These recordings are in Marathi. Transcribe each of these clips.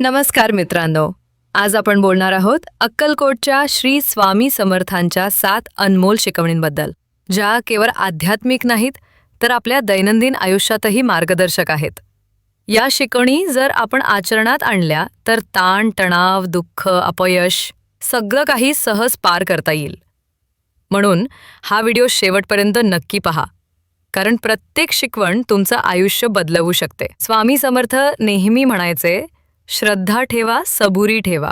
नमस्कार मित्रांनो. आज आपण बोलणार आहोत अक्कलकोटच्या श्री स्वामी समर्थांच्या सात अनमोल शिकवणींबद्दल. ज्या केवळ आध्यात्मिक नाहीत तर आपल्या दैनंदिन आयुष्यातही मार्गदर्शक आहेत. या शिकवणी जर आपण आचरणात आणल्या तर ताण तणाव दुःख अपयश सगळं काही सहज पार करता येईल. म्हणून हा व्हिडिओ शेवटपर्यंत नक्की पहा. कारण प्रत्येक शिकवण तुमचं आयुष्य बदलवू शकते. स्वामी समर्थ नेहमी म्हणायचे श्रद्धा ठेवा सबुरी ठेवा.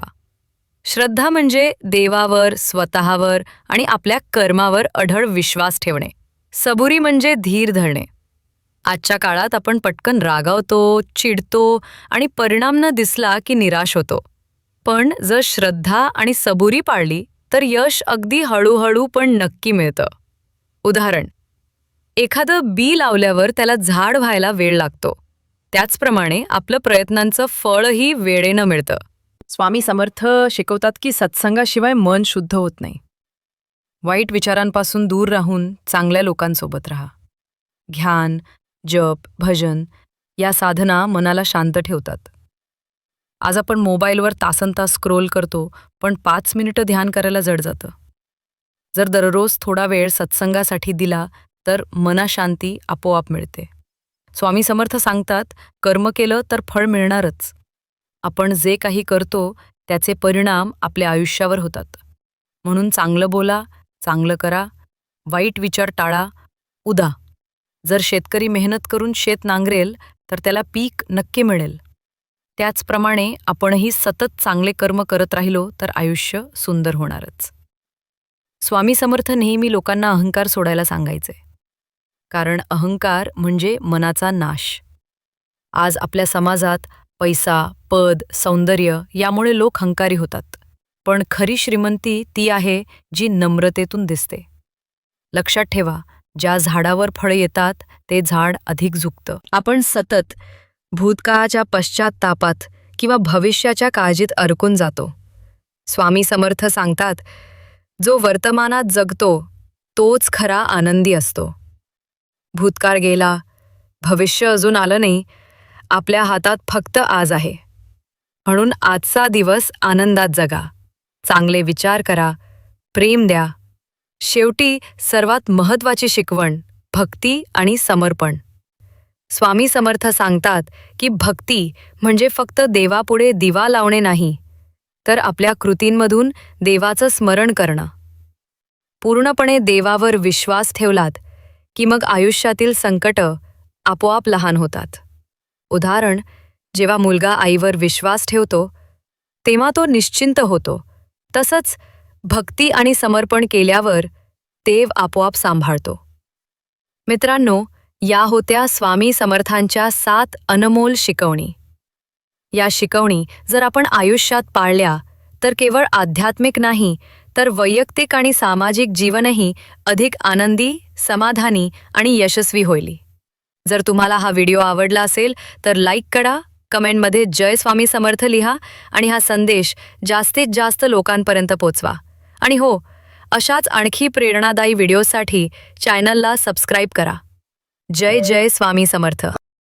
श्रद्धा म्हणजे देवावर स्वतःवर आणि आपल्या कर्मावर अढळ विश्वास ठेवणे. सबुरी म्हणजे धीर धरणे. आजच्या काळात आपण पटकन रागावतो चिडतो आणि परिणाम न दिसला की निराश होतो. पण जर श्रद्धा आणि सबुरी पाळली तर यश अगदी हळूहळू पण नक्की मिळतं. उदाहरण एखादं बी लावल्यावर त्याला झाड व्हायला वेळ लागतो. त्याचप्रमाणे आपलं प्रयत्नांचं फळही वेळेनं मिळतं. स्वामी समर्थ शिकवतात की सत्संगाशिवाय मन शुद्ध होत नाही. वाईट विचारांपासून दूर राहून चांगल्या लोकांसोबत राहा. ध्यान जप भजन या साधना मनाला शांत ठेवतात. आज आपण मोबाईलवर तासन तास स्क्रोल करतो पण पाच मिनिटं ध्यान करायला जड जातं. जर दररोज थोडा वेळ सत्संगासाठी दिला तर मनाशांती आपोआप मिळते. स्वामी समर्थ सांगतात कर्म केलं तर फळ मिळणारच. आपण जे काही करतो त्याचे परिणाम आपल्या आयुष्यावर होतात. म्हणून चांगलं बोला चांगलं करा वाईट विचार टाळा उदा. जर शेतकरी मेहनत करून शेत नांगरेल तर त्याला पीक नक्की मिळेल. त्याचप्रमाणे आपणही सतत चांगले कर्म करत राहिलो तर आयुष्य सुंदर होणारच. स्वामी समर्थ नेहमी लोकांना अहंकार सोडायला सांगायचे. कारण अहंकार म्हणजे मनाचा नाश. आज आपल्या समाजात पैसा पद सौंदर्य यामुळे लोक हंकारी होतात. पण खरी श्रीमंती ती आहे जी नम्रतेतून दिसते. लक्षात ठेवा ज्या झाडावर फळं येतात ते झाड अधिक झुकतं. आपण सतत भूतकाळाच्या पश्चात्तापात किंवा भविष्याच्या काळजीत अडकून जातो. स्वामी समर्थ सांगतात जो वर्तमानात जगतो तोच खरा आनंदी असतो. भूतकाळ गेला. भविष्य अजून आलं नाही. आपल्या हातात फक्त आज आहे. म्हणून आजचा दिवस आनंदात जगा. चांगले विचार करा. प्रेम द्या. शेवटी सर्वात महत्वाची शिकवण भक्ती आणि समर्पण. स्वामी समर्थ सांगतात की भक्ती म्हणजे फक्त देवापुढे दिवा लावणे नाही तर आपल्या कृतींमधून देवाचं स्मरण करणं. पूर्णपणे देवावर विश्वास ठेवलात की मग आयुष्यातील संकटं आपोआप लहान होतात. उदाहरण जेव्हा मुलगा आईवर विश्वास ठेवतो तेव्हा तो निश्चिंत होतो. तसंच भक्ती आणि समर्पण केल्यावर देव आपोआप सांभाळतो. मित्रांनो या होत्या स्वामी समर्थांच्या सात अनमोल शिकवणी. या शिकवणी जर आपण आयुष्यात पाळल्या तर केवळ आध्यात्मिक नाही तर वैयक्तिक आणि सामाजिक जीवनही अधिक आनंदी समाधानी आणि यशस्वी होईल. जर तुम्हाला हा व्हिडिओ आवडला असेल तर लाईक करा कमेंटमध्ये जय स्वामी समर्थ लिहा आणि हा संदेश जास्तीत जास्त लोकांपर्यंत पोचवा. आणि हो अशाच आणखी प्रेरणादायी व्हिडिओसाठी चॅनलला सबस्क्राईब करा. जय जय स्वामी समर्थ.